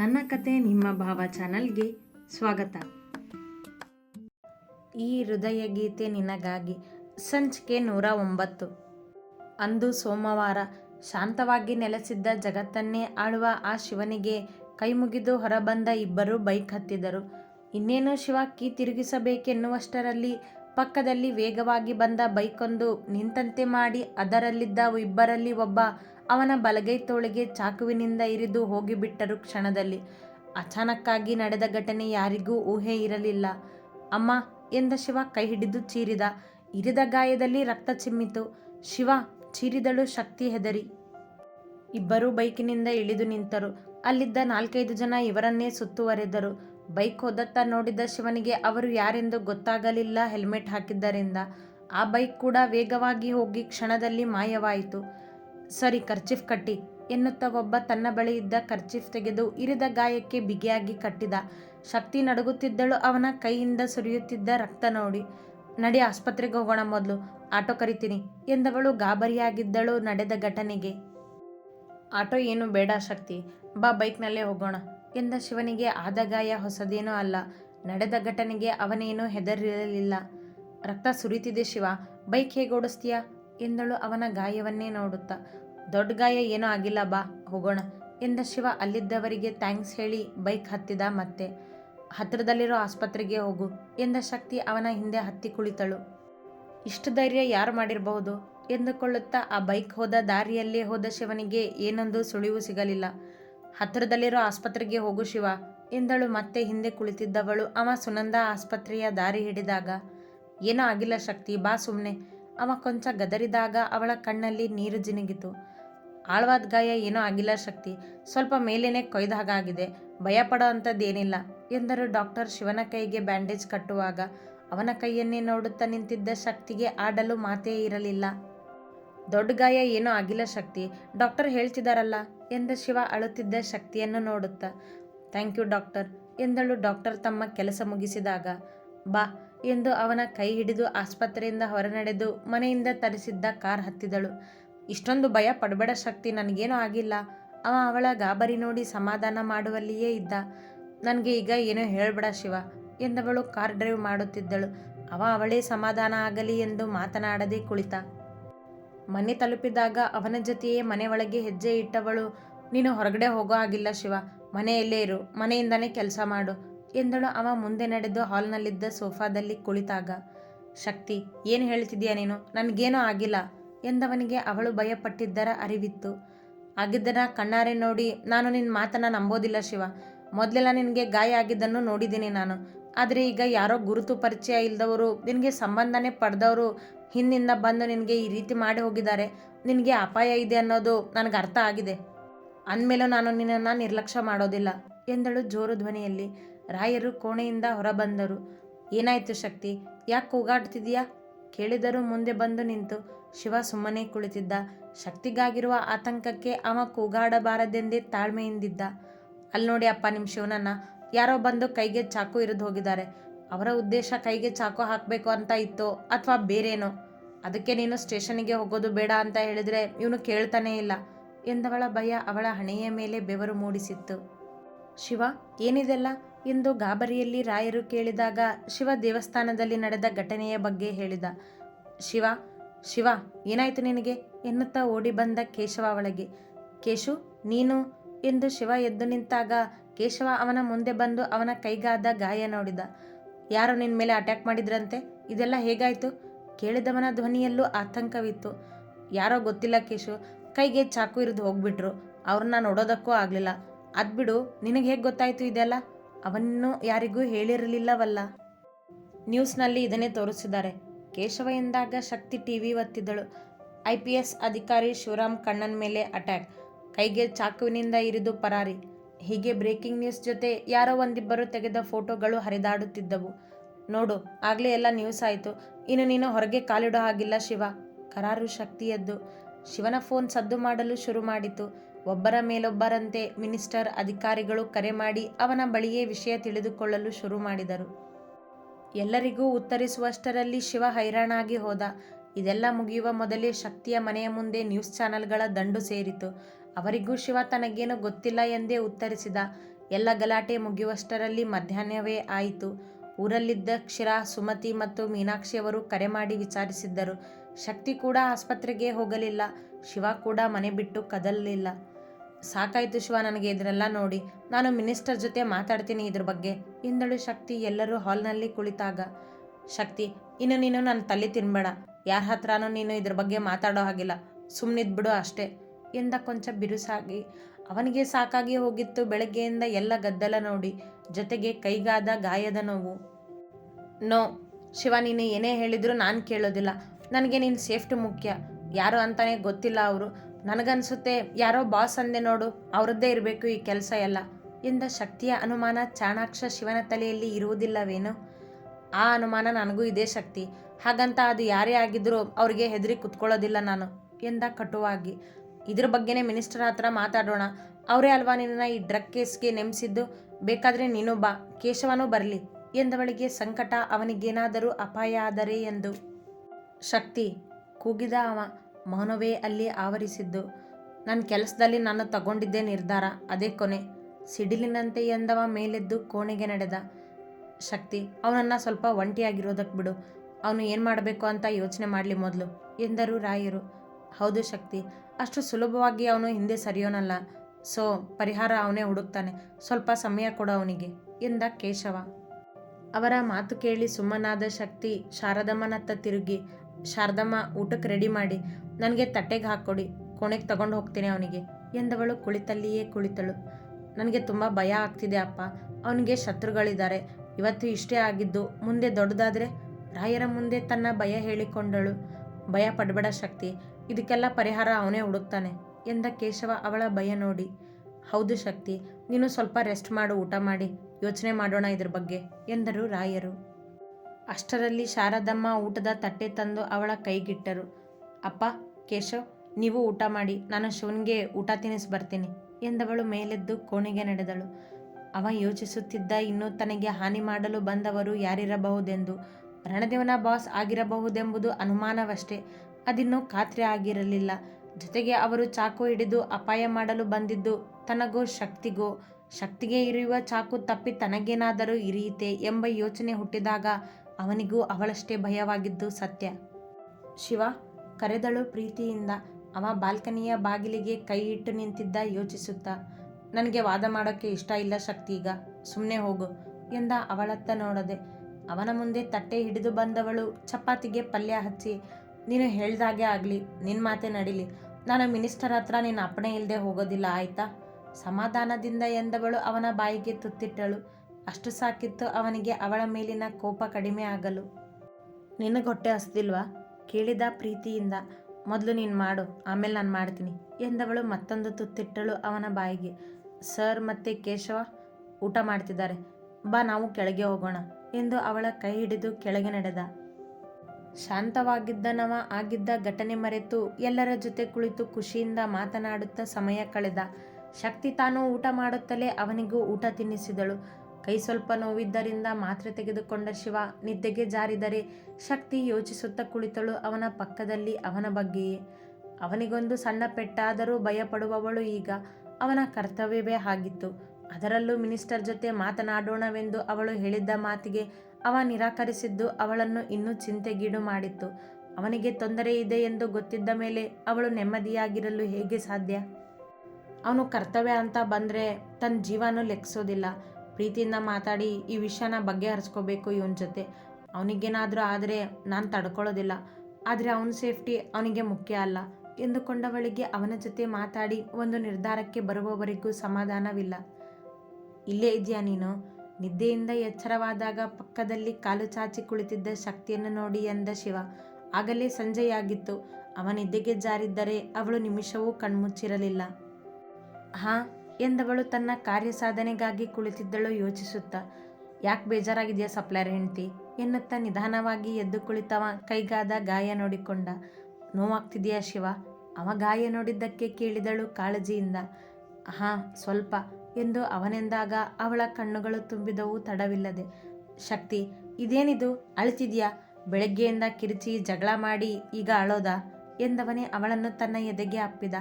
ನನ್ನ ಕತೆ ನಿಮ್ಮ ಭಾವ ಚಾನಲ್ಗೆ ಸ್ವಾಗತ. ಈ ಹೃದಯ ಗೀತೆ ನಿನಗಾಗಿ ಸಂಚಿಕೆ ನೂರ ಒಂಬತ್ತು. ಅಂದು ಸೋಮವಾರ ಶಾಂತವಾಗಿ ನೆಲೆಸಿದ್ದ ಜಗತ್ತನ್ನೇ ಆಳುವ ಆ ಶಿವನಿಗೆ ಕೈಮುಗಿದು ಹೊರಬಂದ ಇಬ್ಬರು ಬೈಕ್ ಹತ್ತಿದರು. ಇನ್ನೇನು ಶಿವ ಕೀ ತಿರುಗಿಸಬೇಕೆನ್ನುವಷ್ಟರಲ್ಲಿ ಪಕ್ಕದಲ್ಲಿ ವೇಗವಾಗಿ ಬಂದ ಬೈಕೊಂದು ನಿಂತಂತೆ ಮಾಡಿ ಅದರಲ್ಲಿದ್ದ ಇಬ್ಬರಲ್ಲಿ ಒಬ್ಬ ಅವನ ಬಲಗೈ ತೋಳಿಗೆ ಚಾಕುವಿನಿಂದ ಇರಿದು ಹೋಗಿಬಿಟ್ಟರು ಕ್ಷಣದಲ್ಲಿ. ಅಚಾನಕ್ಕಾಗಿ ನಡೆದ ಘಟನೆ ಯಾರಿಗೂ ಊಹೆ ಇರಲಿಲ್ಲ. ಅಮ್ಮ, ಎಂದ ಶಿವ ಕೈ ಹಿಡಿದು ಚೀರಿದ. ಇರಿದ ಗಾಯದಲ್ಲಿ ರಕ್ತ ಚಿಮ್ಮಿತು. ಶಿವ, ಚೀರಿದಳು ಶಕ್ತಿ ಹೆದರಿ. ಇಬ್ಬರೂ ಬೈಕಿನಿಂದ ಇಳಿದು ನಿಂತರು. ಅಲ್ಲಿದ್ದ ನಾಲ್ಕೈದು ಜನ ಇವರನ್ನೇ ಸುತ್ತುವರೆದರು. ಬೈಕ್ ಹೋದತ್ತ ನೋಡಿದ ಶಿವನಿಗೆ ಅವರು ಯಾರೆಂದು ಗೊತ್ತಾಗಲಿಲ್ಲ ಹೆಲ್ಮೆಟ್ ಹಾಕಿದ್ದರಿಂದ. ಆ ಬೈಕ್ ಕೂಡ ವೇಗವಾಗಿ ಹೋಗಿ ಕ್ಷಣದಲ್ಲಿ ಮಾಯವಾಯಿತು. ಸರಿ ಕರ್ಚಿಫ್ ಕಟ್ಟಿ ಎನ್ನುತ್ತಾ ಒಬ್ಬ ತನ್ನ ಬಳಿ ಇದ್ದ ಕರ್ಚಿಫ್ ತೆಗೆದು ಇರಿದ ಗಾಯಕ್ಕೆ ಬಿಗಿಯಾಗಿ ಕಟ್ಟಿದ. ಶಕ್ತಿ ನಡುಗುತ್ತಿದ್ದಳು ಅವನ ಕೈಯಿಂದ ಸುರಿಯುತ್ತಿದ್ದ ರಕ್ತ ನೋಡಿ. ನಡಿ ಆಸ್ಪತ್ರೆಗೆ ಹೋಗೋಣ ಮೊದಲು, ಆಟೋ ಕರಿತೀನಿ ಎಂದವಳು ಗಾಬರಿಯಾಗಿದ್ದಳು ನಡೆದ ಘಟನೆಗೆ. ಆಟೋ ಏನು ಬೇಡ ಶಕ್ತಿ, ಬಾ ಬೈಕ್ನಲ್ಲೇ ಹೋಗೋಣ ಎಂದ ಶಿವನಿಗೆ ಆದ ಗಾಯ ಹೊಸದೇನೂ ಅಲ್ಲ. ನಡೆದ ಘಟನೆಗೆ ಅವನೇನೂ ಹೆದರಿರಲಿಲ್ಲ. ರಕ್ತ ಸುರಿತಿದೆ ಶಿವ, ಬೈಕ್ ಹೇಗೆ ಓಡಿಸ್ತೀಯಾ? ಎಂದಳು ಅವನ ಗಾಯವನ್ನೇ ನೋಡುತ್ತಾ. ದೊಡ್ಡ ಗಾಯ ಏನೂ ಆಗಿಲ್ಲ ಬಾ, ಹೋಗೋಣ, ಎಂದ ಶಿವ ಅಲ್ಲಿದ್ದವರಿಗೆ ಥ್ಯಾಂಕ್ಸ್ ಹೇಳಿ ಬೈಕ್ ಹತ್ತಿದ ಮತ್ತೆ, ಹತ್ತಿರದಲ್ಲಿರೋ ಆಸ್ಪತ್ರೆಗೆ ಹೋಗು, ಎಂದ ಶಕ್ತಿ ಅವನ ಹಿಂದೆ ಹತ್ತಿ ಕುಳಿತಳು. ಇಷ್ಟು ಧೈರ್ಯ ಯಾರು ಮಾಡಿರಬಹುದು? ಎಂದುಕೊಳ್ಳುತ್ತಾ ಆ ಬೈಕ್ ಹೋದ ದಾರಿಯಲ್ಲೇ ಹೋದ ಶಿವನಿಗೆ ಏನೊಂದು ಸುಳಿವು ಸಿಗಲಿಲ್ಲ. ಹತ್ತಿರದಲ್ಲಿರೋ ಆಸ್ಪತ್ರೆಗೆ ಹೋಗು ಶಿವ, ಎಂದಳು ಮತ್ತೆ ಹಿಂದೆ ಕುಳಿತಿದ್ದವಳು ಅವ ಸುನಂದ ಆಸ್ಪತ್ರೆಯ ದಾರಿ ಹಿಡಿದಾಗ. ಏನೋ ಆಗಿಲ್ಲ ಶಕ್ತಿ, ಬಾ ಸುಮ್ಮನೆ ಅವ ಕೊಂಚ ಗದರಿದಾಗ ಅವಳ ಕಣ್ಣಲ್ಲಿ ನೀರು ಜಿನುಗಿತು. ಆಳವಾದ ಗಾಯ ಏನೂ ಆಗಿಲ್ಲ ಶಕ್ತಿ. ಸ್ವಲ್ಪ ಮೇಲೇನೆ ಕೊಯ್ದ ಹಾಗಾಗಿದೆ ಭಯ ಪಡೋ ಅಂಥದ್ದೇನಿಲ್ಲ ಎಂದರು ಡಾಕ್ಟರ್ ಶಿವನ ಕೈಗೆ ಬ್ಯಾಂಡೇಜ್ ಕಟ್ಟುವಾಗ. ಅವನ ಕೈಯನ್ನೇ ನೋಡುತ್ತಾ ನಿಂತಿದ್ದ ಶಕ್ತಿಗೆ ಆಡಲು ಮಾತೇ ಇರಲಿಲ್ಲ. ದೊಡ್ಡ ಗಾಯ ಏನೂ ಆಗಿಲ್ಲ ಶಕ್ತಿ. ಡಾಕ್ಟರ್ ಹೇಳ್ತಿದಾರಲ್ಲ ಎಂದ ಶಿವ ಅಳುತ್ತಿದ್ದ ಶಕ್ತಿಯನ್ನು ನೋಡುತ್ತಾ. ಥ್ಯಾಂಕ್ ಯು ಡಾಕ್ಟರ್ ಎಂದಳು ಡಾಕ್ಟರ್ ತಮ್ಮ ಕೆಲಸ ಮುಗಿಸಿದಾಗ. ಬಾ ಎಂದು ಅವನ ಕೈ ಹಿಡಿದು ಆಸ್ಪತ್ರೆಯಿಂದ ಹೊರನಡೆದು ಮನೆಯಿಂದ ತರಿಸಿದ್ದ ಕಾರ್ ಹತ್ತಿದಳು. ಇಷ್ಟೊಂದು ಭಯ ಪಡಬೇಡ ಶಕ್ತಿ, ನನಗೇನೂ ಆಗಿಲ್ಲ. ಅವ ಅವಳ ಗಾಬರಿ ನೋಡಿ ಸಮಾಧಾನ ಮಾಡುವಲ್ಲಿಯೇ ಇದ್ದ. ನನಗೆ ಈಗ ಏನೋ ಹೇಳಬೇಡ ಶಿವ ಎಂದವಳು ಕಾರ್ ಡ್ರೈವ್ ಮಾಡುತ್ತಿದ್ದಳು. ಅವ ಅವಳೇ ಸಮಾಧಾನ ಆಗಲಿ ಎಂದು ಮಾತನಾಡದೆ ಕುಳಿತ. ಮನೆ ತಲುಪಿದಾಗ ಅವನ ಜೊತೆಯೇ ಮನೆ ಒಳಗೆ ಹೆಜ್ಜೆ ಇಟ್ಟವಳು. ನೀನು ಹೊರಗಡೆ ಹೋಗೋ ಆಗಿಲ್ಲ ಶಿವ. ಮನೆಯಲ್ಲೇ ಇರು. ಮನೆಯಿಂದನೇ ಕೆಲಸ ಮಾಡು. ಎಂದಳು ಅವ ಮುಂದೆ ನಡೆದು ಹಾಲ್ನಲ್ಲಿದ್ದ ಸೋಫಾದಲ್ಲಿ ಕುಳಿತಾಗ. ಶಕ್ತಿ, ಏನು ಹೇಳ್ತಿದ್ಯಾ ನೀನು? ನನಗೇನೂ ಆಗಿಲ್ಲ ಎಂದವನಿಗೆ ಅವಳು ಭಯಪಟ್ಟಿದ್ದರ ಅರಿವಿತ್ತು. ಆಗಿದ್ದರ ಕಣ್ಣಾರೆ ನೋಡಿ, ನಾನು ನಿನ್ನ ಮಾತನ್ನ ನಂಬೋದಿಲ್ಲ ಶಿವ. ಮೊದಲೆಲ್ಲ ನಿನಗೆ ಗಾಯ ಆಗಿದ್ದನ್ನು ನೋಡಿದ್ದೀನಿ ನಾನು. ಆದರೆ ಈಗ ಯಾರೋ ಗುರುತು ಪರಿಚಯ ಇಲ್ಲದವರು ನಿನಗೆ ಸಂಬಂಧನೇ ಪಡೆದವರು ಹಿಂದಿಂದ ಬಂದು ನಿನಗೆ ಈ ರೀತಿ ಮಾಡಿ ಹೋಗಿದ್ದಾರೆ. ನಿನಗೆ ಅಪಾಯ ಇದೆ ಅನ್ನೋದು ನನಗೆ ಅರ್ಥ ಆಗಿದೆ. ಅಂದಮೇಲೂ ನಾನು ನಿನ್ನನ್ನು ನಿರ್ಲಕ್ಷ್ಯ ಮಾಡೋದಿಲ್ಲ ಎಂದಳು ಜೋರು ಧ್ವನಿಯಲ್ಲಿ. ರಾಯರು ಕೋಣೆಯಿಂದ ಹೊರಬಂದರು. ಏನಾಯ್ತು ಶಕ್ತಿ? ಯಾಕೆ ಕೂಗಾಡ್ತಿದೀಯಾ ಕೇಳಿದರೂ ಮುಂದೆ ಬಂದು ನಿಂತು ಶಿವ ಸುಮ್ಮನೆ ಕುಳಿತಿದ್ದ. ಶಕ್ತಿಗಾಗಿರುವ ಆತಂಕಕ್ಕೆ ಅವ ಕೂಗಾಡಬಾರದೆಂದೇ ತಾಳ್ಮೆಯಿಂದಿದ್ದ. ಅಲ್ಲಿ ನೋಡಿ ಅಪ್ಪ ನಿಮ್ಮ ಶಿವನನ್ನ. ಯಾರೋ ಬಂದು ಕೈಗೆ ಚಾಕು ಇರಿದು ಹೋಗಿದ್ದಾರೆ. ಅವರ ಉದ್ದೇಶ ಕೈಗೆ ಚಾಕು ಹಾಕಬೇಕು ಅಂತ ಇತ್ತೋ ಅಥವಾ ಬೇರೇನೋ? ಅದಕ್ಕೆ ನೀನು ಸ್ಟೇಷನ್ಗೆ ಹೋಗೋದು ಬೇಡ ಅಂತ ಹೇಳಿದರೆ ಇವನು ಕೇಳ್ತಾನೇ ಇಲ್ಲ ಎಂದವಳ ಭಯ ಅವಳ ಹಣೆಯ ಮೇಲೆ ಬೆವರು ಮೂಡಿಸಿತ್ತು. ಶಿವ, ಏನಿದೆಲ್ಲ? ಎಂದು ಗಾಬರಿಯಲ್ಲಿ ರಾಯರು ಕೇಳಿದಾಗ ಶಿವ ದೇವಸ್ಥಾನದಲ್ಲಿ ನಡೆದ ಘಟನೆಯ ಬಗ್ಗೆ ಹೇಳಿದ. ಶಿವ ಶಿವ, ಏನಾಯ್ತು ನಿನಗೆ? ಎನ್ನುತ್ತಾ ಓಡಿ ಬಂದ ಕೇಶವ ಒಳಗೆ ಕೇಶು, ನೀನು? ಎಂದು ಶಿವ ಎದ್ದು ನಿಂತಾಗ ಕೇಶವ ಅವನ ಮುಂದೆ ಬಂದು ಅವನ ಕೈಗಾದ ಗಾಯ ನೋಡಿದ. ಯಾರು ನಿನ್ನ ಮೇಲೆ ಅಟ್ಯಾಕ್ ಮಾಡಿದ್ರಂತೆ? ಇದೆಲ್ಲ ಹೇಗಾಯ್ತು? ಕೇಳಿದವನ ಧ್ವನಿಯಲ್ಲೂ ಆತಂಕವಿತ್ತು. ಯಾರೋ ಗೊತ್ತಿಲ್ಲ ಕೇಶು, ಕೈಗೆ ಚಾಕು ಇರಿದು ಹೋಗ್ಬಿಟ್ರು. ಅವ್ರನ್ನ ನೋಡೋದಕ್ಕೂ ಆಗಲಿಲ್ಲ. ಅದ್ಬಿಡು, ನಿನಗೆ ಹೇಗೆ ಗೊತ್ತಾಯಿತು ಇದೆಲ್ಲ? ಅವನ್ನೂ ಯಾರಿಗೂ ಹೇಳಿರಲಿಲ್ಲವಲ್ಲ. ನ್ಯೂಸ್ನಲ್ಲಿ ಇದನ್ನೇ ತೋರಿಸಿದ್ದಾರೆ. ಕೇಶವ ಎಂದಾಗ ಶಕ್ತಿ ಟಿವಿ ಒತ್ತಿದ್ದಳು. ಐ ಪಿ ಎಸ್ ಅಧಿಕಾರಿ ಶಿವರಾಮ್ ಕಣ್ಣನ್ ಮೇಲೆ ಅಟ್ಯಾಕ್. ಕೈಗೆ ಚಾಕುವಿನಿಂದ ಇರಿದು ಪರಾರಿ. ಹೀಗೆ ಬ್ರೇಕಿಂಗ್ ನ್ಯೂಸ್ ಜೊತೆ ಯಾರೋ ಒಂದಿಬ್ಬರು ತೆಗೆದ ಫೋಟೋಗಳು ಹರಿದಾಡುತ್ತಿದ್ದವು. ನೋಡು, ಆಗಲೇ ಎಲ್ಲ ನ್ಯೂಸ್ ಆಯಿತು. ಇನ್ನು ನೀನು ಹೊರಗೆ ಕಾಲಿಡೋ ಹಾಗಿಲ್ಲ ಶಿವ. ಕರಾರು ಶಕ್ತಿಯದ್ದು. ಶಿವನ ಫೋನ್ ಸದ್ದು ಮಾಡಲು ಶುರು ಮಾಡಿತು. ಒಬ್ಬರ ಮೇಲೊಬ್ಬರಂತೆ ಮಿನಿಸ್ಟರ್ ಅಧಿಕಾರಿಗಳು ಕರೆ ಮಾಡಿ ಅವನ ಬಳಿಯೇ ವಿಷಯ ತಿಳಿದುಕೊಳ್ಳಲು ಶುರು ಮಾಡಿದರು. ಎಲ್ಲರಿಗೂ ಉತ್ತರಿಸುವಷ್ಟರಲ್ಲಿ ಶಿವ ಹೈರಾಣಾಗಿ ಹೋದ. ಇದೆಲ್ಲ ಮುಗಿಯುವ ಮೊದಲೇ ಶಕ್ತಿಯ ಮನೆಯ ಮುಂದೆ ನ್ಯೂಸ್ ಚಾನೆಲ್ಗಳ ದಂಡು ಸೇರಿತು. ಅವರಿಗೂ ಶಿವ ತನಗೇನು ಗೊತ್ತಿಲ್ಲ ಎಂದೇ ಉತ್ತರಿಸಿದ. ಎಲ್ಲ ಗಲಾಟೆ ಮುಗಿಯುವಷ್ಟರಲ್ಲಿ ಮಧ್ಯಾಹ್ನವೇ ಆಯಿತು. ಊರಲ್ಲಿದ್ದ ಕ್ಷಿರಾ ಸುಮತಿ ಮತ್ತು ಮೀನಾಕ್ಷಿಯವರು ಕರೆ ಮಾಡಿ ವಿಚಾರಿಸಿದ್ದರು. ಶಕ್ತಿ ಕೂಡ ಆಸ್ಪತ್ರೆಗೆ ಹೋಗಲಿಲ್ಲ. ಶಿವ ಕೂಡ ಮನೆ ಬಿಟ್ಟು ಕದಲಲಿಲ್ಲ. ಸಾಕಾಯ್ತು ಶಿವ ನನಗೆ ಇದನ್ನೆಲ್ಲ ನೋಡಿ. ನಾನು ಮಿನಿಸ್ಟರ್ ಜೊತೆ ಮಾತಾಡ್ತೀನಿ ಇದ್ರ ಬಗ್ಗೆ. ಎಂದಳು ಶಕ್ತಿ ಎಲ್ಲರೂ ಹಾಲ್ನಲ್ಲಿ ಕುಳಿತಾಗ. ಶಕ್ತಿ, ಇನ್ನು ನೀನು ನನ್ನ ತಲೆ ತಿನ್ಬೇಡ. ಯಾರ ಹತ್ರನೂ ನೀನು ಇದ್ರ ಬಗ್ಗೆ ಮಾತಾಡೋ ಹಾಗಿಲ್ಲ. ಸುಮ್ಮನಿದ್ಬಿಡು ಅಷ್ಟೇ ಎಂದ ಕೊಂಚ ಬಿರುಸಾಗಿ. ಅವನಿಗೆ ಸಾಕಾಗಿ ಹೋಗಿತ್ತು ಬೆಳಗ್ಗೆಯಿಂದ ಎಲ್ಲ ಗದ್ದಲ ನೋಡಿ. ಜೊತೆಗೆ ಕೈಗಾದ ಗಾಯದ ನೋವು. ನೋ, ಶಿವ ನೀನು ಏನೇ ಹೇಳಿದ್ರು ನಾನು ಕೇಳೋದಿಲ್ಲ. ನನಗೆ ನಿನ್ನ ಸೇಫ್ಟಿ ಮುಖ್ಯ. ಯಾರು ಅಂತಾನೆ ಗೊತ್ತಿಲ್ಲ ಅವರು. ನನಗನ್ಸುತ್ತೆ, ಯಾರೋ ಬಾಸ್ ಅಂದೆ ನೋಡು, ಅವರದ್ದೇ ಇರಬೇಕು ಈ ಕೆಲಸ ಎಲ್ಲ. ಎಂದ ಶಕ್ತಿಯ ಅನುಮಾನ ಚಾಣಾಕ್ಷ ಶಿವನ ತಲೆಯಲ್ಲಿ ಇರುವುದಿಲ್ಲವೇನು? ಆ ಅನುಮಾನ ನನಗೂ ಇದೇ ಶಕ್ತಿ. ಹಾಗಂತ ಅದು ಯಾರೇ ಆಗಿದ್ರೂ ಅವ್ರಿಗೆ ಹೆದರಿ ಕುತ್ಕೊಳ್ಳೋದಿಲ್ಲ ನಾನು, ಎಂದ ಕಟುವಾಗಿ. ಇದ್ರ ಬಗ್ಗೆನೇ ಮಿನಿಸ್ಟರ್ ಹತ್ರ ಮಾತಾಡೋಣ. ಅವರೇ ಅಲ್ವಾ ನಿನ್ನ ಈ ಡ್ರಗ್ ಕೇಸ್ಗೆ ನೇಮಿಸಿದ್ದು? ಬೇಕಾದರೆ ನೀನು ಬಾ, ಕೇಶವನೂ ಬರಲಿ, ಎಂದವಳಿಗೆ ಸಂಕಟ, ಅವನಿಗೇನಾದರೂ ಅಪಾಯ ಆದರೆ ಎಂದು. ಶಕ್ತಿ, ಕೂಗಿದ ಅವ. ಮೌನವೇ ಅಲ್ಲಿ ಆವರಿಸಿದ್ದು. ನನ್ನ ಕೆಲಸದಲ್ಲಿ ನಾನು ತಗೊಂಡಿದ್ದೇ ನಿರ್ಧಾರ, ಅದೇ ಕೊನೆ. ಸಿಡಿಲಿನಂತೆ ಎಂದವ ಮೇಲೆದ್ದು ಕೋಣೆಗೆ ನಡೆದ. ಶಕ್ತಿ, ಅವನನ್ನು ಸ್ವಲ್ಪ ಒಂಟಿಯಾಗಿರೋದಕ್ಕೆ ಬಿಡು. ಅವನು ಏನು ಮಾಡಬೇಕು ಅಂತ ಯೋಚನೆ ಮಾಡಲಿ ಮೊದಲು, ಎಂದರು ರಾಯರು. ಹೌದು ಶಕ್ತಿ, ಅಷ್ಟು ಸುಲಭವಾಗಿ ಅವನು ಹಿಂದೆ ಸರಿಯೋನಲ್ಲ. ಸೊ, ಪರಿಹಾರ ಅವನೇ ಹುಡುಕ್ತಾನೆ. ಸ್ವಲ್ಪ ಸಮಯ ಕೊಡು ಅವನಿಗೆ, ಎಂದ ಕೇಶವ. ಅವರ ಮಾತು ಕೇಳಿ ಸುಮ್ಮನಾದ ಶಕ್ತಿ ಶಾರದಮ್ಮನತ್ತ ತಿರುಗಿ ಶಾರದಮ್ಮ ಊಟಕ್ಕೆ ರೆಡಿ ಮಾಡಿ, ನನಗೆ ತಟ್ಟೆಗೆ ಹಾಕ್ಕೊಡಿ ಕೋಣೆಗೆ ತಗೊಂಡು ಹೋಗ್ತೀನಿ ಅವನಿಗೆ, ಎಂದವಳು ಕುಳಿತಲ್ಲಿಯೇ ಕುಳಿತಳು. ನನಗೆ ತುಂಬ ಭಯ ಆಗ್ತಿದೆ ಅಪ್ಪ, ಅವನಿಗೆ ಶತ್ರುಗಳಿದ್ದಾರೆ, ಇವತ್ತು ಇಷ್ಟೇ ಆಗಿದ್ದು, ಮುಂದೆ ದೊಡ್ಡದಾದರೆ? ರಾಯರ ಮುಂದೆ ತನ್ನ ಭಯ ಹೇಳಿಕೊಂಡಳು. ಭಯ ಪಡಬೇಡ ಶಕ್ತಿ, ಇದಕ್ಕೆಲ್ಲ ಪರಿಹಾರ ಅವನೇ ಹುಡುಕ್ತಾನೆ, ಎಂದ ಕೇಶವ ಅವಳ ಭಯ ನೋಡಿ. ಹೌದು ಶಕ್ತಿ, ನೀನು ಸ್ವಲ್ಪ ರೆಸ್ಟ್ ಮಾಡು, ಊಟ ಮಾಡಿ, ಯೋಚನೆ ಮಾಡೋಣ ಇದ್ರ ಬಗ್ಗೆ, ಎಂದರು ರಾಯರು. ಅಷ್ಟರಲ್ಲಿ ಶಾರದಮ್ಮ ಊಟದ ತಟ್ಟೆ ತಂದು ಅವಳ ಕೈಗಿಟ್ಟರು. ಅಪ್ಪ, ಕೇಶವ್, ನೀವು ಊಟ ಮಾಡಿ, ನಾನು ಶಿವನ್ಗೆ ಊಟ ತಿನ್ನಿಸಿ ಬರ್ತೀನಿ ಎಂದವಳು ಮೇಲೆದ್ದು ಕೋಣೆಗೆ ನಡೆದಳು. ಅವ ಯೋಚಿಸುತ್ತಿದ್ದ ಇನ್ನೂ ತನಗೆ ಹಾನಿ ಮಾಡಲು ಬಂದವರು ಯಾರಿರಬಹುದೆಂದು. ರಣದೇವನ ಬಾಸ್ ಆಗಿರಬಹುದೆಂಬುದು ಅನುಮಾನವಷ್ಟೇ. ಅದಿನ್ನೂ ಖಾತ್ರಿ ಆಗಿರಲಿಲ್ಲ. ಜೊತೆಗೆ ಅವರು ಚಾಕು ಹಿಡಿದು ಅಪಾಯ ಮಾಡಲು ಬಂದಿದ್ದು ತನಗೋ ಶಕ್ತಿಗೋ. ಶಕ್ತಿಗೆ ಇರುವ ಚಾಕು ತಪ್ಪಿ ತನಗೇನಾದರೂ ಇರಿಯಿತೆ ಎಂಬ ಯೋಚನೆ ಹುಟ್ಟಿದಾಗ ಅವನಿಗೂ ಅವಳಷ್ಟೇ ಭಯವಾಗಿದ್ದು ಸತ್ಯ. ಶಿವ ಕರೆದಳು ಪ್ರೀತಿಯಿಂದ. ಅವ ಬಾಲ್ಕನಿಯ ಬಾಗಿಲಿಗೆ ಕೈ ಇಟ್ಟು ನಿಂತಿದ್ದ ಯೋಚಿಸುತ್ತಾ. ನನಗೆ ವಾದ ಮಾಡೋಕ್ಕೆ ಇಷ್ಟ ಇಲ್ಲ ಶಕ್ತಿ ಈಗ. ಸುಮ್ಮನೆ ಹೋಗು ಎಂದ ಅವಳತ್ತ ನೋಡದೆ. ಅವನ ಮುಂದೆ ತಟ್ಟೆ ಹಿಡಿದು ಬಂದವಳು ಚಪಾತಿಗೆ ಪಲ್ಯ ಹಚ್ಚಿ. ನೀನು ಹೇಳ್ದಾಗೆ ಆಗಲಿ ನಿನ್ನ ಮಾತೆ ನಡೀಲಿ. ನಾನು ಮಿನಿಸ್ಟರ್ ಹತ್ರ ನಿನ್ನ ಅಪ್ಪಣೆ ಇಲ್ಲದೆ ಹೋಗೋದಿಲ್ಲ, ಆಯ್ತಾ? ಸಮಾಧಾನದಿಂದ ಎಂದವಳು ಅವನ ಬಾಯಿಗೆ ತುತ್ತಿಟ್ಟಳು. ಅಷ್ಟು ಸಾಕಿತ್ತು ಅವನಿಗೆ ಅವಳ ಮೇಲಿನ ಕೋಪ ಕಡಿಮೆ ಆಗಲು. ನಿನಗೆ ಹೊಟ್ಟೆ ಹಸ್ದಿಲ್ವಾ ಕೇಳಿದ ಪ್ರೀತಿಯಿಂದ, ಮೊದಲು ನೀನು ಮಾಡು, ಆಮೇಲೆ ನಾನು ಮಾಡ್ತೀನಿ ಎಂದವಳು ಮತ್ತೊಂದು ತುತ್ತಿಟ್ಟಳು ಅವನ ಬಾಯಿಗೆ. ಸರ್ ಮತ್ತೆ ಕೇಶವ, ಊಟ ಮಾಡ್ತಿದ್ದಾರೆ, ಬಾ ನಾವು ಕೆಳಗೆ ಹೋಗೋಣ ಎಂದು ಅವಳ ಕೈ ಹಿಡಿದು ಕೆಳಗೆ ನಡೆದ. ಶಾಂತವಾಗಿದ್ದನವ ಆಗಿದ್ದ ಘಟನೆ ಮರೆತು ಎಲ್ಲರ ಜೊತೆ ಕುಳಿತು ಖುಷಿಯಿಂದ ಮಾತನಾಡುತ್ತಾ ಸಮಯ ಕಳೆದ. ಶಕ್ತಿ ತಾನು ಊಟ ಮಾಡುತ್ತಲೇ ಅವನಿಗೂ ಊಟ ತಿನ್ನಿಸಿದಳು. ಕೈ ಸ್ವಲ್ಪ ನೋವಿದ್ದರಿಂದ ಮಾತ್ರೆ ತೆಗೆದುಕೊಂಡ ಶಿವ ನಿದ್ದೆಗೆ ಜಾರಿದರೆ ಶಕ್ತಿ ಯೋಚಿಸುತ್ತಾ ಕುಳಿತಳು ಅವನ ಪಕ್ಕದಲ್ಲಿ ಅವನ ಬಗ್ಗೆಯೇ. ಅವನಿಗೊಂದು ಸಣ್ಣ ಪೆಟ್ಟಾದರೂ ಭಯಪಡುವವಳು ಈಗ ಅವನ ಕರ್ತವ್ಯವೇ ಆಗಿತ್ತು. ಅದರಲ್ಲೂ ಮಿನಿಸ್ಟರ್ ಜೊತೆ ಮಾತನಾಡೋಣವೆಂದು ಅವಳು ಹೇಳಿದ್ದ ಮಾತಿಗೆ ಅವ ನಿರಾಕರಿಸಿದ್ದು ಅವಳನ್ನು ಇನ್ನೂ ಚಿಂತೆಗೀಡು ಮಾಡಿತ್ತು. ಅವನಿಗೆ ತೊಂದರೆ ಇದೆ ಎಂದು ಗೊತ್ತಿದ್ದ ಮೇಲೆ ಅವಳು ನೆಮ್ಮದಿಯಾಗಿರಲು ಹೇಗೆ ಸಾಧ್ಯ? ಅವನು ಕರ್ತವ್ಯ ಅಂತ ಬಂದರೆ ತನ್ನ ಜೀವನೂ ಲೆಕ್ಕಿಸೋದಿಲ್ಲ. ಪ್ರೀತಿಯಿಂದ ಮಾತಾಡಿ ಈ ವಿಷಯನ ಬಗ್ಗೆ ಬಗೆಹರಿಸ್ಕೋಬೇಕು ಇವನ ಜೊತೆ. ಅವನಿಗೇನಾದರೂ ಆದರೆ ನಾನು ತಡ್ಕೊಳ್ಳೋದಿಲ್ಲ. ಆದರೆ ಅವನ ಸೇಫ್ಟಿ ಅವನಿಗೆ ಮುಖ್ಯ ಅಲ್ಲ. ಎಂದುಕೊಂಡವಳಿಗೆ ಅವನ ಜೊತೆ ಮಾತಾಡಿ ಒಂದು ನಿರ್ಧಾರಕ್ಕೆ ಬರುವವರೆಗೂ ಸಮಾಧಾನವಿಲ್ಲ. ಇಲ್ಲೇ ಇದೆಯಾ ನೀನು? ನಿದ್ದೆಯಿಂದ ಎಚ್ಚರವಾದಾಗ ಪಕ್ಕದಲ್ಲಿ ಕಾಲು ಚಾಚಿ ಕುಳಿತಿದ್ದ ಶಕ್ತಿಯನ್ನು ನೋಡಿ ಎಂದ ಶಿವ. ಆಗಲೇ ಸಂಜೆಯಾಗಿತ್ತು. ಅವ ನಿದ್ದೆಗೆ ಜಾರಿದ್ದರೆ ಅವಳು ನಿಮಿಷವೂ ಕಣ್ಮುಚ್ಚಿರಲಿಲ್ಲ. ಹಾ ಎಂದವಳು ತನ್ನ ಕಾರ್ಯ ಸಾಧನೆಗಾಗಿ ಕುಳಿತಿದ್ದಳು ಯೋಚಿಸುತ್ತಾ, ಯಾಕೆ ಬೇಜಾರಾಗಿದೆಯಾ ಸಪ್ಲೈಯರ್ ಹೆಂಡತಿ? ಎನ್ನುತ್ತಾ ನಿಧಾನವಾಗಿ ಎದ್ದು ಕುಳಿತವ ಕೈಗಾದ ಗಾಯ ನೋಡಿಕೊಂಡ. ನೋವಾಗ್ತಿದೆಯಾ ಶಿವ? ಅವ ಗಾಯ ನೋಡಿದ್ದಕ್ಕೆ ಕೇಳಿದಳು ಕಾಳಜಿಯಿಂದ. ಹಾ ಸ್ವಲ್ಪ, ಎಂದು ಅವನೆಂದಾಗ ಅವಳ ಕಣ್ಣುಗಳು ತುಂಬಿದವು ತಡವಿಲ್ಲದೆ. ಶಕ್ತಿ, ಇದೇನಿದು? ಅಳ್ತಿದ್ಯಾ? ಬೆಳಗ್ಗೆಯಿಂದ ಕಿರಿಚಿ ಜಗಳ ಮಾಡಿ ಈಗ ಅಳೋದಾ? ಎಂದವನೇ ಅವಳನ್ನು ತನ್ನ ಎದೆಗೆ ಅಪ್ಪಿದ.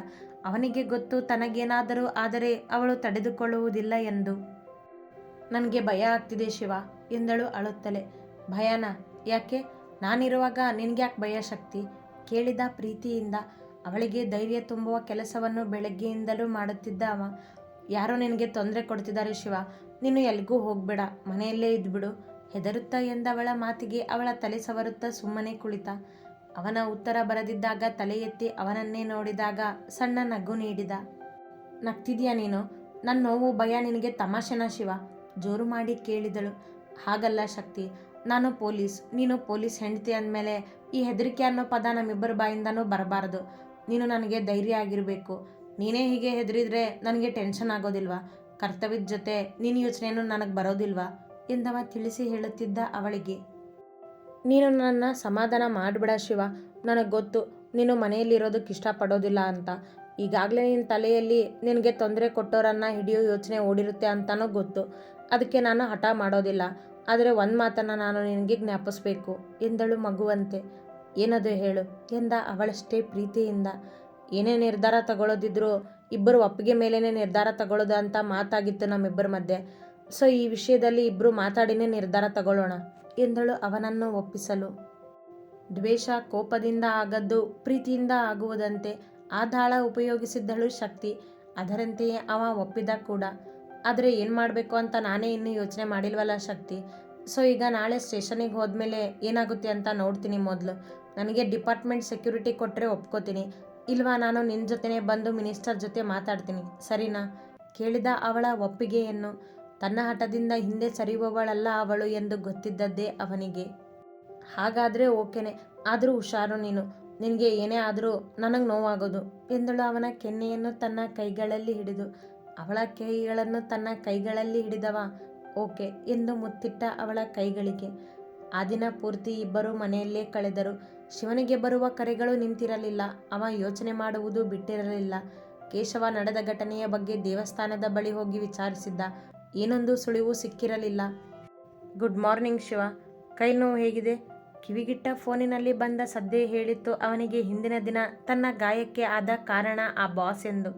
ಅವನಿಗೆ ಗೊತ್ತು ತನಗೇನಾದರೂ ಆದರೆ ಅವಳು ತಡೆದುಕೊಳ್ಳುವುದಿಲ್ಲ ಎಂದು. ನನಗೆ ಭಯ ಆಗ್ತಿದೆ ಶಿವ, ಎಂದಳು ಅಳುತ್ತಲೆ. ಭಯನ? ಯಾಕೆ? ನಾನಿರುವಾಗ ನಿನಗ್ಯಾಕೆ ಭಯ ಶಕ್ತಿ? ಕೇಳಿದ ಪ್ರೀತಿಯಿಂದ ಅವಳಿಗೆ ಧೈರ್ಯ ತುಂಬುವ ಕೆಲಸವನ್ನು ಬೆಳಗ್ಗೆಯಿಂದಲೂ ಮಾಡುತ್ತಿದ್ದ ಅವ. ಯಾರೋ ನಿನಗೆ ತೊಂದರೆ ಕೊಡ್ತಿದ್ದಾರೆ ಶಿವ? ನೀನು ಎಲ್ಲಿಗೂ ಹೋಗ್ಬೇಡ, ಮನೆಯಲ್ಲೇ ಇದ್ಬಿಡು. ಹೆದರುತ್ತಾ ಎಂದವಳ ಮಾತಿಗೆ ಅವಳ ತಲೆ ಸವರುತ್ತಾ ಸುಮ್ಮನೆ ಕುಳಿತ. ಅವನ ಉತ್ತರ ಬರದಿದ್ದಾಗ ತಲೆ ಎತ್ತಿ ಅವನನ್ನೇ ನೋಡಿದಾಗ ಸಣ್ಣ ನಗು ನೀಡಿದ. ನಗ್ತಿದ್ಯಾ ನೀನು? ನನ್ನ ನೋವು ಭಯ ನಿನಗೆ ತಮಾಷೆನ ಶಿವ? ಜೋರು ಮಾಡಿ ಕೇಳಿದಳು. ಹಾಗಲ್ಲ ಶಕ್ತಿ. ನಾನು ಪೊಲೀಸ್. ನೀನು ಪೊಲೀಸ್ ಹೆಂಡತಿ ಅಂದಮೇಲೆ ಈ ಹೆದರಿಕೆ ಅನ್ನೋ ಪದ ನಮ್ಮಿಬ್ಬರ ಬಾಯಿಂದನೂ ಬರಬಾರ್ದು. ನೀನು ನನಗೆ ಧೈರ್ಯ ಆಗಿರಬೇಕು. ನೀನೇ ಹೀಗೆ ಹೆದರಿದ್ರೆ ನನಗೆ ಟೆನ್ಷನ್ ಆಗೋದಿಲ್ವಾ? ಕರ್ತವ್ಯದ ಜೊತೆ ನಿನ್ನ ಯೋಚನೆಯೂ ನನಗೆ ಬರೋದಿಲ್ವಾ? ಎಂದವ ತಿಳಿಸಿ ಹೇಳುತ್ತಿದ್ದ ಅವಳಿಗೆ. ನೀನು ನನ್ನ ಸಮಾಧಾನ ಮಾಡಿಬಿಡ ಶಿವ. ನನಗೆ ಗೊತ್ತು, ನೀನು ಮನೆಯಲ್ಲಿರೋದಕ್ಕೆ ಇಷ್ಟಪಡೋದಿಲ್ಲ ಅಂತ. ಈಗಾಗಲೇ ನಿನ್ನ ತಲೆಯಲ್ಲಿ ನಿನಗೆ ತೊಂದರೆ ಕೊಟ್ಟೋರನ್ನು ಹಿಡಿಯೋ ಯೋಚನೆ ಓಡಿರುತ್ತೆ ಅಂತಲೂ ಗೊತ್ತು. ಅದಕ್ಕೆ ನಾನು ಹಠ ಮಾಡೋದಿಲ್ಲ. ಆದರೆ ಒಂದು ಮಾತನ್ನು ನಾನು ನಿನಗೆ ಜ್ಞಾಪಿಸ್ಬೇಕು. ಎಂದಳು ಮಗುವಂತೆ. ಏನದು ಹೇಳು? ಎಂದ ಅವಳಷ್ಟೇ ಪ್ರೀತಿಯಿಂದ. ಏನೇ ನಿರ್ಧಾರ ತಗೊಳ್ಳೋದಿದ್ರು ಇಬ್ಬರು ಒಪ್ಪಿಗೆ ಮೇಲೇ ನಿರ್ಧಾರ ತಗೊಳ್ಳೋದು ಅಂತ ಮಾತಾಗಿತ್ತು ನಮ್ಮಿಬ್ಬರ ಮಧ್ಯೆ. ಸೊ ಈ ವಿಷಯದಲ್ಲಿ ಇಬ್ಬರು ಮಾತಾಡಿನೇ ನಿರ್ಧಾರ ತಗೊಳ್ಳೋಣ. ಎಂದಳು ಅವನನ್ನು ಒಪ್ಪಿಸಲು. ದ್ವೇಷ ಕೋಪದಿಂದ ಆಗದ್ದು ಪ್ರೀತಿಯಿಂದ ಆಗುವುದಂತೆ ಆ ದಾಳ ಉಪಯೋಗಿಸಿದ್ದಳು ಶಕ್ತಿ. ಅದರಂತೆಯೇ ಅವ ಒಪ್ಪಿದ ಕೂಡ. ಆದರೆ ಏನು ಮಾಡಬೇಕು ಅಂತ ನಾನೇ ಇನ್ನೂ ಯೋಚನೆ ಮಾಡಿಲ್ವಲ್ಲ ಶಕ್ತಿ. ಸೊ ಈಗ ನಾಳೆ ಸ್ಟೇಷನಿಗೆ ಹೋದ್ಮೇಲೆ ಏನಾಗುತ್ತೆ ಅಂತ ನೋಡ್ತೀನಿ ಮೊದಲು. ನನಗೆ ಡಿಪಾರ್ಟ್ಮೆಂಟ್ ಸೆಕ್ಯೂರಿಟಿ ಕೊಟ್ಟರೆ ಒಪ್ಕೋತೀನಿ. ಇಲ್ವಾ ನಾನು ನಿನ್ನ ಜೊತೆನೇ ಬಂದು ಮಿನಿಸ್ಟರ್ ಜೊತೆ ಮಾತಾಡ್ತೀನಿ. ಸರಿನಾ? ಕೇಳಿದ ಅವಳ ಒಪ್ಪಿಗೆಯನ್ನು. ತನ್ನ ಹಠದಿಂದ ಹಿಂದೆ ಸರಿಯುವವಳಲ್ಲ ಅವಳು ಎಂದು ಗೊತ್ತಿದ್ದದ್ದೇ ಅವನಿಗೆ. ಹಾಗಾದರೆ ಓಕೆನೆ, ಆದರೂ ಹುಷಾರು ನೀನು. ನಿನಗೆ ಏನೇ ಆದರೂ ನನಗೆ ನೋವಾಗೋದು ಎಂದಳು ಅವನ ಕೆನ್ನೆಯನ್ನು ತನ್ನ ಕೈಗಳಲ್ಲಿ ಹಿಡಿದು. ಅವಳ ಕೈಗಳನ್ನು ತನ್ನ ಕೈಗಳಲ್ಲಿ ಹಿಡಿದವ? ಓಕೆ ಎಂದು ಮುತ್ತಿಟ್ಟ ಅವಳ ಕೈಗಳಿಗೆ. ಆ ದಿನ ಪೂರ್ತಿ ಇಬ್ಬರು ಮನೆಯಲ್ಲೇ ಕಳೆದರು. ಶಿವನಿಗೆ ಬರುವ ಕರೆಗಳು ನಿಂತಿರಲಿಲ್ಲ. ಅವ ಯೋಚನೆ ಮಾಡುವುದು ಬಿಟ್ಟಿರಲಿಲ್ಲ. ಕೇಶವ ನಡೆದ ಘಟನೆಯ ಬಗ್ಗೆ ದೇವಸ್ಥಾನದ ಬಳಿ ಹೋಗಿ ವಿಚಾರಿಸಿದ್ದ. ಏನೊಂದು ಸುಳಿವು ಸಿಕ್ಕಿರಲಿಲ್ಲ. Good morning Shiva. ಕೈ ನೋವು ಹೇಗಿದೆ? ಕಿವಿಗಿಟ್ಟ ಫೋನಿನಲ್ಲಿ ಬಂದ ಸದ್ದೇ ಹೇಳಿತ್ತು ಅವನಿಗೆ ಹಿಂದಿನ ದಿನ ತನ್ನ ಗಾಯಕ್ಕೆ ಆದ ಕಾರಣ ಆ ಬಾಸ್ ಎಂದು.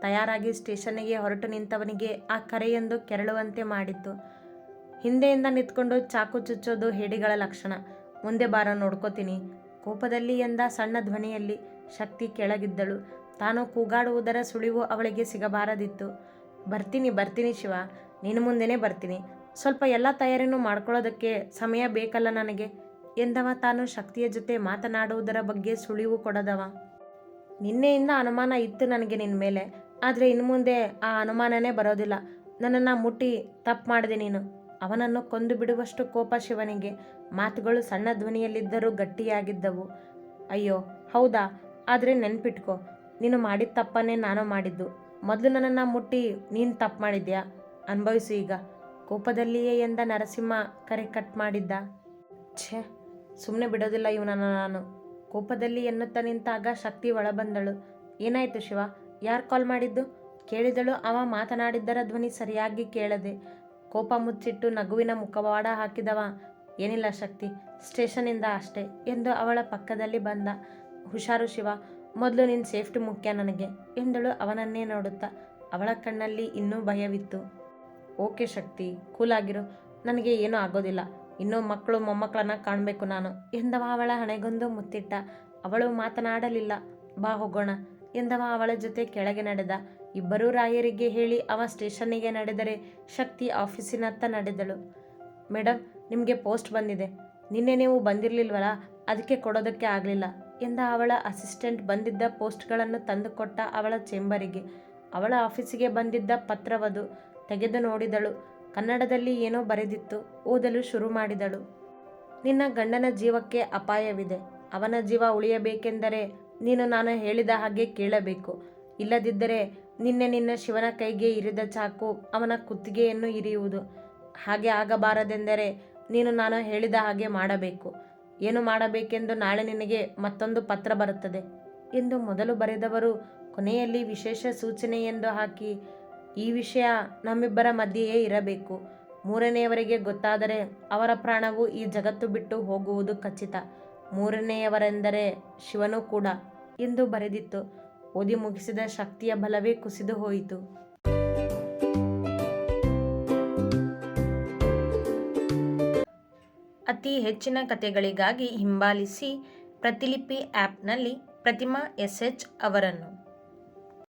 ತಯಾರಾಗಿ ಸ್ಟೇಷನ್ನಿಗೆ ಹೊರಟು ನಿಂತವನಿಗೆ ಆ ಕರೆಯೊಂದು ಕೆರಳುವಂತೆ ಮಾಡಿತ್ತು. ಹಿಂದೆಯಿಂದ ನಿಂತ್ಕೊಂಡು ಚಾಕು ಚುಚ್ಚೋದು ಹೇಡಿಗಳ ಲಕ್ಷಣ. ಮುಂದೆ ಬಾರೋ, ನೋಡ್ಕೋತೀನಿ. ಕೋಪದಲ್ಲಿ ಎಂದ ಸಣ್ಣ ಧ್ವನಿಯಲ್ಲಿ ಶಕ್ತಿ ಕೆಳಗಿದ್ದಳು. ತಾನು ಕೂಗಾಡುವುದರ ಸುಳಿವು ಅವಳಿಗೆ ಸಿಗಬಾರದಿತ್ತು. ಬರ್ತೀನಿ ಬರ್ತೀನಿ ಶಿವ. ನಿನ್ನ ಮುಂದೆನೇ ಬರ್ತೀನಿ. ಸ್ವಲ್ಪ ಎಲ್ಲ ತಯಾರಿನೂ ಮಾಡ್ಕೊಳ್ಳೋದಕ್ಕೆ ಸಮಯ ಬೇಕಲ್ಲ ನನಗೆ. ಎಂದವ ತಾನು ಶಕ್ತಿಯ ಜೊತೆ ಮಾತನಾಡುವುದರ ಬಗ್ಗೆ ಸುಳಿವು ಕೊಡದವ. ನಿನ್ನೆಯಿಂದ ಅನುಮಾನ ಇತ್ತು ನನಗೆ ನಿನ್ನ ಮೇಲೆ. ಆದರೆ ಇನ್ನು ಮುಂದೆ ಆ ಅನುಮಾನನೇ ಬರೋದಿಲ್ಲ. ನನ್ನನ್ನು ಮುಟ್ಟಿ ತಪ್ಪು ಮಾಡಿದೆ ನೀನು. ಅವನನ್ನು ಕೊಂದು ಬಿಡುವಷ್ಟು ಕೋಪ ಶಿವನಿಗೆ. ಮಾತುಗಳು ಸಣ್ಣ ಧ್ವನಿಯಲ್ಲಿದ್ದರೂ ಗಟ್ಟಿಯಾಗಿದ್ದವು. ಅಯ್ಯೋ, ಹೌದಾ? ಆದರೆ ನೆನ್ಪಿಟ್ಕೋ. ನೀನು ಮಾಡಿದ ತಪ್ಪನ್ನೇ ನಾನು ಮಾಡಿದ್ದು. ಮೊದಲು ನನ್ನನ್ನು ಮುಟ್ಟಿ ನೀನು ತಪ್ಪು ಮಾಡಿದ್ಯಾ? ಅನುಭವಿಸು ಈಗ. ಕೋಪದಲ್ಲಿಯೇ ಎಂದ ನರಸಿಂಹ ಕರೆ ಕಟ್ ಮಾಡಿದ್ದ. ಛೆ ಸುಮ್ಮನೆ ಬಿಡೋದಿಲ್ಲ ಇವನನ್ನು ನಾನು. ಕೋಪದಲ್ಲಿ ಎನ್ನುತ್ತಾ ನಿಂತಾಗ ಶಕ್ತಿ ಒಳಬಂದಳು. ಏನಾಯಿತು ಶಿವ? ಯಾರು ಕಾಲ್ ಮಾಡಿದ್ದು? ಕೇಳಿದಳು ಅವ ಮಾತನಾಡಿದ್ದರ ಧ್ವನಿ ಸರಿಯಾಗಿ ಕೇಳದೆ. ಕೋಪ ಮುಚ್ಚಿಟ್ಟು ನಗುವಿನ ಮುಖವಾಡ ಹಾಕಿದವ. ಏನಿಲ್ಲ ಶಕ್ತಿ ಸ್ಟೇಷನಿಂದ ಅಷ್ಟೇ ಎಂದು ಅವಳ ಪಕ್ಕದಲ್ಲಿ ಬಂದ. ಹುಷಾರು ಶಿವ, ಮೊದಲು ನಿನ್ನ ಸೇಫ್ಟಿ ಮುಖ್ಯ ನನಗೆ ಎಂದಳು ಅವನನ್ನೇ ನೋಡುತ್ತಾ. ಅವಳ ಕಣ್ಣಲ್ಲಿ ಇನ್ನೂ ಭಯವಿತ್ತು. ಓಕೆ ಶಕ್ತಿ ಕೂಲಾಗಿರು ನನಗೆ ಏನೂ ಆಗೋದಿಲ್ಲ. ಇನ್ನೂ ಮಕ್ಕಳು ಮೊಮ್ಮಕ್ಕಳನ್ನ ಕಾಣಬೇಕು ನಾನು. ಎಂದವ ಅವಳ ಹಣೆಗೊಂದು ಮುತ್ತಿಟ್ಟ. ಅವಳು ಮಾತನಾಡಲಿಲ್ಲ. ಬಾ ಹೋಗೋಣ. ಎಂದವ ಅವಳ ಜೊತೆ ಕೆಳಗೆ ನಡೆದ. ಇಬ್ಬರೂ ರಾಯರಿಗೆ ಹೇಳಿ ಅವ ಸ್ಟೇಷನ್ನಿಗೆ ನಡೆದರೆ ಶಕ್ತಿ ಆಫೀಸಿನತ್ತ ನಡೆದಳು. ಮೇಡಮ್ ನಿಮಗೆ ಪೋಸ್ಟ್ ಬಂದಿದೆ. ನಿನ್ನೆ ನೀವು ಬಂದಿರಲಿಲ್ವಲ್ಲ ಅದಕ್ಕೆ ಕೊಡೋದಕ್ಕೆ ಆಗಲಿಲ್ಲ. ಎಂದ ಅವಳ ಅಸಿಸ್ಟೆಂಟ್ ಬಂದಿದ್ದ ಪೋಸ್ಟ್ಗಳನ್ನು ತಂದುಕೊಟ್ಟ ಅವಳ ಚೇಂಬರಿಗೆ. ಅವಳ ಆಫೀಸಿಗೆ ಬಂದಿದ್ದ ಪತ್ರವದು ತೆಗೆದು ನೋಡಿದಳು. ಕನ್ನಡದಲ್ಲಿ ಏನೋ ಬರೆದಿತ್ತು. ಓದಲು ಶುರು ಮಾಡಿದಳು. ನಿನ್ನ ಗಂಡನ ಜೀವಕ್ಕೆ ಅಪಾಯವಿದೆ. ಅವನ ಜೀವ ಉಳಿಯಬೇಕೆಂದರೆ ನೀನು ನಾನು ಹೇಳಿದ ಹಾಗೆ ಕೇಳಬೇಕು. ಇಲ್ಲದಿದ್ದರೆ ನಿನ್ನೆ ನಿನ್ನ ಶಿವನ ಕೈಗೆ ಇರಿದ ಚಾಕು ಅವನ ಕುತ್ತಿಗೆಯನ್ನು ಇರಿಯುವುದು. ಹಾಗೆ ಆಗಬಾರದೆಂದರೆ ನೀನು ನಾನು ಹೇಳಿದ ಹಾಗೆ ಮಾಡಬೇಕು. ಏನು ಮಾಡಬೇಕೆಂದು ನಾಳೆ ನಿನಗೆ ಮತ್ತೊಂದು ಪತ್ರ ಬರುತ್ತದೆ. ಎಂದು ಮೊದಲು ಬರೆದವರು ಕೊನೆಯಲ್ಲಿ ವಿಶೇಷ ಸೂಚನೆ ಎಂದು ಹಾಕಿ, ಈ ವಿಷಯ ನಮ್ಮಿಬ್ಬರ ಮಧ್ಯೆಯೇ ಇರಬೇಕು. ಮೂರನೆಯವರಿಗೆ ಗೊತ್ತಾದರೆ ಅವರ ಪ್ರಾಣವು ಈ ಜಗತ್ತು ಬಿಟ್ಟು ಹೋಗುವುದು ಖಚಿತ. ಮೂರನೆಯವರೆಂದರೆ ಶಿವನು ಕೂಡ ಎಂದು ಬರೆದಿತ್ತು. ಓದಿ ಮುಗಿಸಿದ ಶಕ್ತಿಯ ಬಲವೇ ಕುಸಿದು ಹೋಯಿತು. ಅತಿ ಹೆಚ್ಚಿನ ಕಥೆಗಳಿಗಾಗಿ ಹಿಂಬಾಲಿಸಿ ಪ್ರತಿಲಿಪಿ ಆ್ಯಪ್ನಲ್ಲಿ ಪ್ರತಿಮಾ ಎಸ್ ಎಚ್ ಅವರನ್ನು.